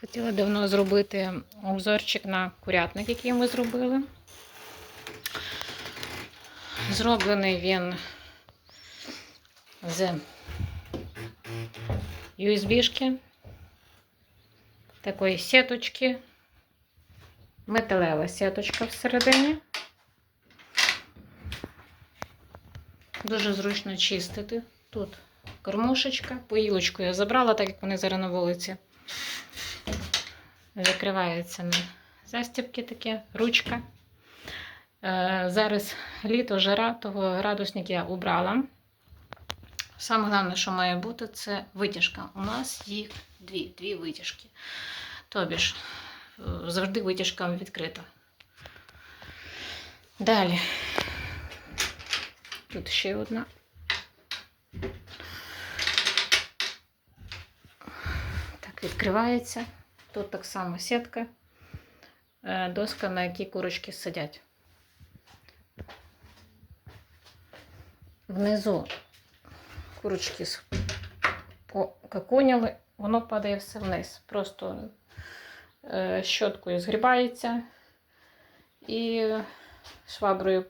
Хотіла давно зробити обзорчик на курятник, який ми зробили. Зроблений він з USB-шки, такої сіточки, металева сіточка всередині. Дуже зручно чистити. Тут кормушечка, поїлочку я забрала, так як вони зараз на вулиці. Закриваються на застібки такі, ручка. Е, Зараз літо, жара, того градусник я убрала. Саме головне, що має бути, це витяжка. У нас їх дві, дві витяжки. Тобі ж, е, завжди витяжка відкрита. Далі. Тут ще одна. Так, відкривається. Тут так само сітка, е, доска, на якій курочки сидять. Внизу курочки покакуняли, воно падає все вниз. Просто е, щоткою згрібається і шваброю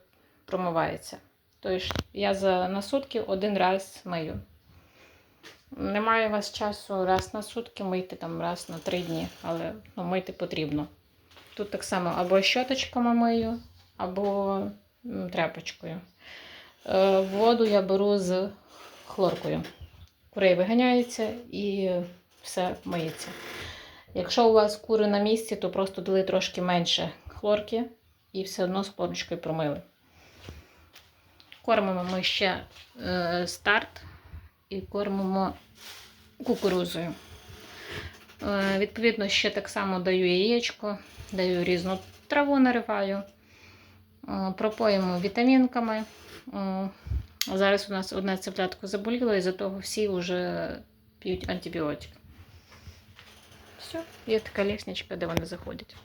промивається. Тобто я за на сутки один раз мию. Немає у вас часу раз на сутки мити там раз на три дні, але ну, мити потрібно. Тут так само або щоточками мию, або тряпочкою. Е, воду я беру з хлоркою. Курей виганяється і все миється. Якщо у вас кури на місці, то просто дали трошки менше хлорки і все одно з хлорочкою промили. Кормимо ми ще е, старт і кормимо кукурузою. Е, відповідно, ще так само даю яєчко, даю різну траву нариваю, е, пропоїмо вітамінками. Е, зараз у нас одне цеплятко заболіло, і за того всі вже п'ють антибіотик. Все, є така лісничка, де вони заходять.